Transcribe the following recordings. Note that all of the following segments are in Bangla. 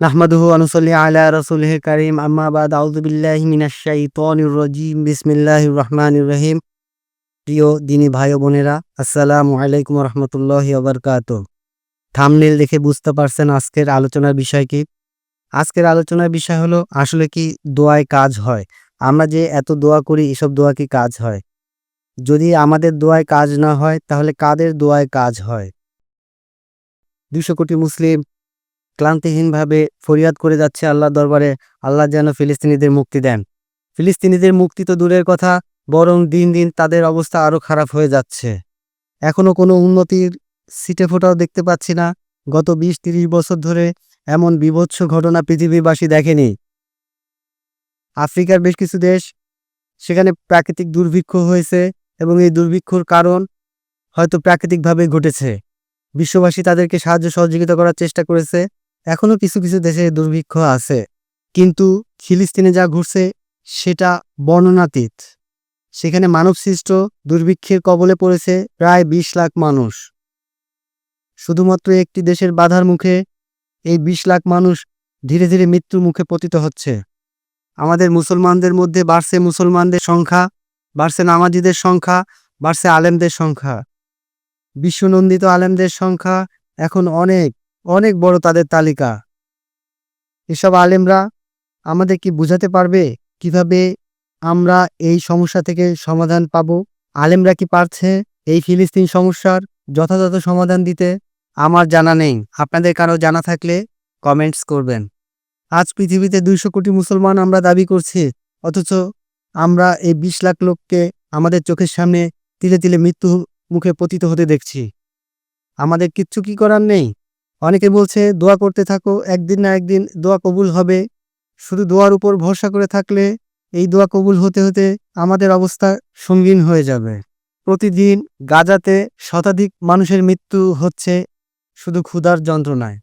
নাহমাদুহু আনুসল্লি আলা রসুলহ করিম আম্মাবাদ আউজুবিল্লাহ মিনাশাইতানির রাজিম বিসমিল্লাহির রহমানির রহিম প্রিয় দিনী ভাই বোনেরা, আসসালামু আলাইকুম রহমতুল্লাহি ওবরকাত থামনেল দেখে বুঝতে পারছেন আজকের আলোচনার বিষয় কি? আজকের আলোচনার বিষয় হলো, আসলে কি দোয়ায় কাজ হয়? আমরা যে এত দোয়া করি, এসব দোয়া কি কাজ হয়? যদি আমাদের দোয়ায় কাজ না হয়, তাহলে কাদের দোয়ায় কাজ হয়? দুশো কোটি মুসলিম ক্লান্তিহীনভাবে ফরিয়াদ করে যাচ্ছে আল্লাহ দরবারে, আল্লাহ যেন ফিলিস্তিনিদের মুক্তি দেন। ফিলিস্তিনিদের মুক্তি তো দূরের কথা, বরং দিন দিন তাদের অবস্থা আরও খারাপ হয়ে যাচ্ছে। এখনও কোনো উন্নতির সিটে ফোটাও দেখতে পাচ্ছি না। গত বিশ তিরিশ বছর ধরে এমন বিভৎস ঘটনা পৃথিবীবাসী দেখেনি। আফ্রিকার বেশ কিছু দেশ সেখানে প্রাকৃতিক দুর্ভিক্ষ হয়েছে এবং এই দুর্ভিক্ষর কারণ হয়তো প্রাকৃতিকভাবে ঘটেছে। বিশ্ববাসী তাদেরকে সাহায্য সহযোগিতা করার চেষ্টা করেছে। এখনও কিছু কিছু দেশে দুর্ভিক্ষ আছে, কিন্তু ফিলিস্তিনে যা ঘুরছে সেটা বর্ণনাতীত। সেখানে মানবসৃষ্ট দুর্ভিক্ষের কবলে পড়েছে প্রায় বিশ লাখ মানুষ। শুধুমাত্র একটি দেশের বাধার মুখে এই বিশ লাখ মানুষ ধীরে ধীরে মৃত্যুর মুখে পতিত হচ্ছে। আমাদের মুসলমানদের মধ্যে বাড়ছে মুসলমানদের সংখ্যা, বাড়ছে নামাজিদের সংখ্যা, বাড়ছে আলেমদের সংখ্যা। বিশ্বনন্দিত আলেমদের সংখ্যা এখন অনেক। অনেক বড় তাদের তালিকা। এসব আলেমরা আমাদের কি বুঝাতে পারবে? কীভাবে আমরা এই সমস্যা থেকে সমাধান পাব? আলেমরা কি পারছে এই ফিলিস্তিন সমস্যার যথাযথ সমাধান দিতে? আমার জানা নেই। আপনাদের কারও জানা থাকলে কমেন্টস করবেন। আজ পৃথিবীতে দুইশো কোটি মুসলমান আমরা দাবি করছি, অথচ আমরা এই বিশ লাখ লোককে আমাদের চোখের সামনে তিলে তিলে মৃত্যু মুখে পতিত হতে দেখছি। আমাদের কিচ্ছু কি করার নেই? অনেকে বলছে, দোয়া করতে থাকো, একদিন না একদিন দোয়া কবুল হবে। শুধু দোয়ার উপর ভরসা করে থাকলে এই দোয়া কবুল হতে হতে আমাদের অবস্থা সঙ্গীন হয়ে যাবে। প্রতিদিন গাজাতে শতাধিক মানুষের মৃত্যু হচ্ছে শুধু ক্ষুধার যন্ত্রণায়।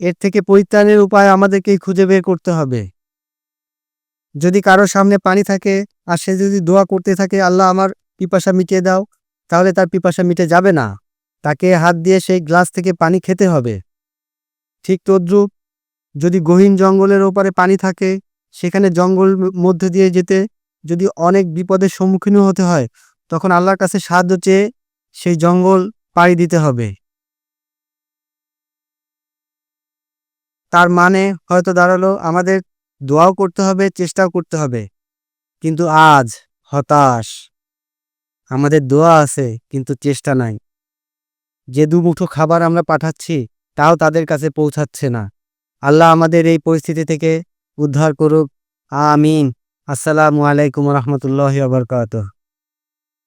এর থেকে পরিত্রাণের উপায় আমাদেরকেই খুঁজে বের করতে হবে। যদি কারও সামনে পানি থাকে আর সে যদি দোয়া করতে থাকে, আল্লাহ আমার পিপাসা মিটিয়ে দাও, তাহলে তার পিপাসা মিটে যাবে না। তাকে হাত দিয়ে সেই গ্লাস থেকে পানি খেতে হবে। ঠিক তদ্রুপ, যদি গহীন জঙ্গলের ওপারে পানি থাকে, সেখানে জঙ্গল মধ্যে দিয়ে যেতে যদি অনেক বিপদের সম্মুখীন হতে হয়, তখন আল্লাহর কাছে সাহায্য চেয়ে সেই জঙ্গল পাড়ি দিতে হবে। তার মানে হয়তো দাঁড়াল, আমাদের দোয়াও করতে হবে, চেষ্টাও করতে হবে। কিন্তু আজ হতাশ। আমাদের দোয়া আছে, কিন্তু চেষ্টা নাই। যে দুমুঠো খাবার আমরা পাঠাচ্ছি, তাও তাদের কাছে পৌঁছাচ্ছে না। আল্লাহ আমাদের এই পরিস্থিতি থেকে উদ্ধার করুক। আমিন। আসসালামু আলাইকুম রহমতুল্লাহ বরকাত